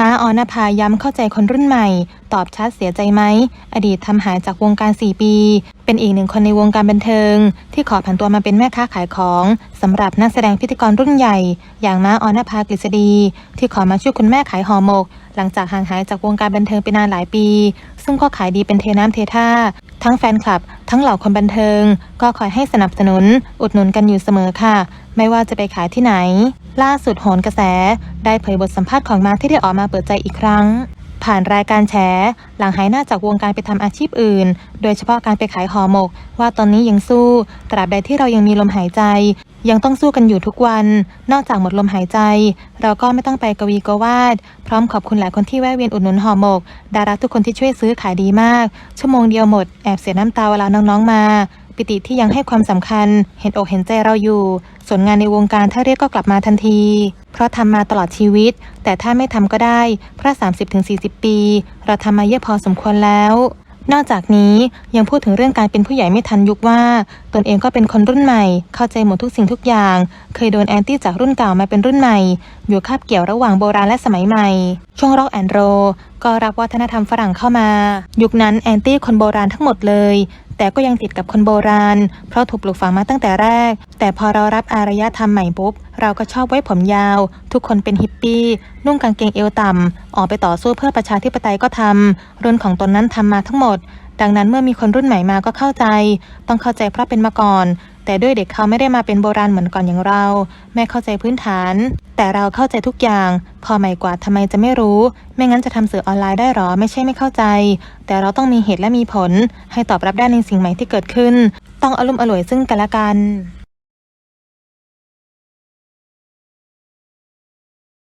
ม้าออนภาย้ำเข้าใจคนรุ่นใหม่ ตอบชัดเสียใจไหม อดีตทำหายจากวงการ 4 ปี เป็นอีกหนึ่งคนในวงการบันเทิง ที่ขอผันตัวมาเป็นแม่ค้าขายของสำหรับนักแสดงพิธีกรรุ่นใหญ่ อย่างม้าออนภากฤษฎี ที่ขอมาช่วยคุณแม่ขายห่อหมก หลังจากห่างหายจากวงการบันเทิงไปนานหลายปี ซึ่งก็ขายดีเป็นเทน้ำเทท่า ทั้งแฟนคลับ ทั้งเหล่าคนบันเทิง ก็คอยให้สนับสนุน อุดหนุนกันอยู่เสมอค่ะ ไม่ว่าจะไปขายที่ไหน ล่าสุดโหนกระแส ได้เผยบทสัมภาษณ์ของมาร์คที่ได้ออกมาเปิดใจอีกครั้ง ผ่านรายการแฉหลังหายหน้าจากวงการไปทำอาชีพอื่น โดยเฉพาะการไปขายห่อหมก ว่าตอนนี้ยังสู้ ตราบใดที่เรายังมีลมหายใจ ยังต้องสู้กันอยู่ทุกวัน นอกจากหมดลมหายใจ เราก็ไม่ต้องไปกวีกวาด พร้อมขอบคุณหลายคนที่แวะเวียนอุดหนุนห่อหมก ดาราทุกคนที่ช่วยซื้อขายดีมาก ชั่วโมงเดียวหมด แอบเสียน้ำตาเวลาน้องๆมา ปิติที่ยังให้ความสำคัญ เห็นอกเห็นใจเราอยู่ ส่วนงานในวงการถ้าเรียกก็กลับมาทันที เพราะทำมาตลอดชีวิต แต่ถ้าไม่ทำก็ได้ เพราะ 30-40 ปี เราทำมาเยอะพอสมควรแล้วนอกจากนี้ยังพูดถึงเรื่องการเป็นผู้ใหญ่ไม่ทันยุคว่า ตนเองก็เป็นคนรุ่นใหม่ เข้าใจหมดทุกสิ่งทุกอย่าง เคยโดนแอนตี้จากรุ่นเก่ามาเป็นรุ่นใหม่ อยู่คาบเกี่ยวระหว่างโบราณและสมัยใหม่ ช่วงร็อกแอนโรก็รับวัฒนธรรมฝรั่งเข้ามา ยุคนั้นแอนตี้คนโบราณทั้งหมดเลย แต่ก็ยังติดกับคนโบราณ เพราะถูกปลูกฝังมาตั้งแต่แรก แต่พอเรารับอารยธรรมใหม่ปุ๊บ เราก็ชอบไว้ผมยาว ทุกคนเป็นฮิปปี้นุ่งกางเกงเอวต่ำออกไปต่อสู้เพื่อประชาธิปไตยก็ทำรุ่นของตนนั้นทำมาทั้งหมด ดังนั้นเมื่อมีคนรุ่นใหม่มาก็เข้าใจ ต้องเข้าใจเพราะเป็นมาก่อน แต่ด้วยเด็กเขาไม่ได้มาเป็นโบราณเหมือนก่อนอย่างเรา แม่เข้าใจพื้นฐาน แต่เราเข้าใจทุกอย่าง พอใหม่กว่าทำไมจะไม่รู้ ไม่งั้นจะทำสื่อออนไลน์ได้หรอ ไม่ใช่ไม่เข้าใจ แต่เราต้องมีเหตุและมีผล ให้ตอบรับได้ในสิ่งใหม่ที่เกิดขึ้น ต้องอารมณ์อร่วยซึ่งกันและกัน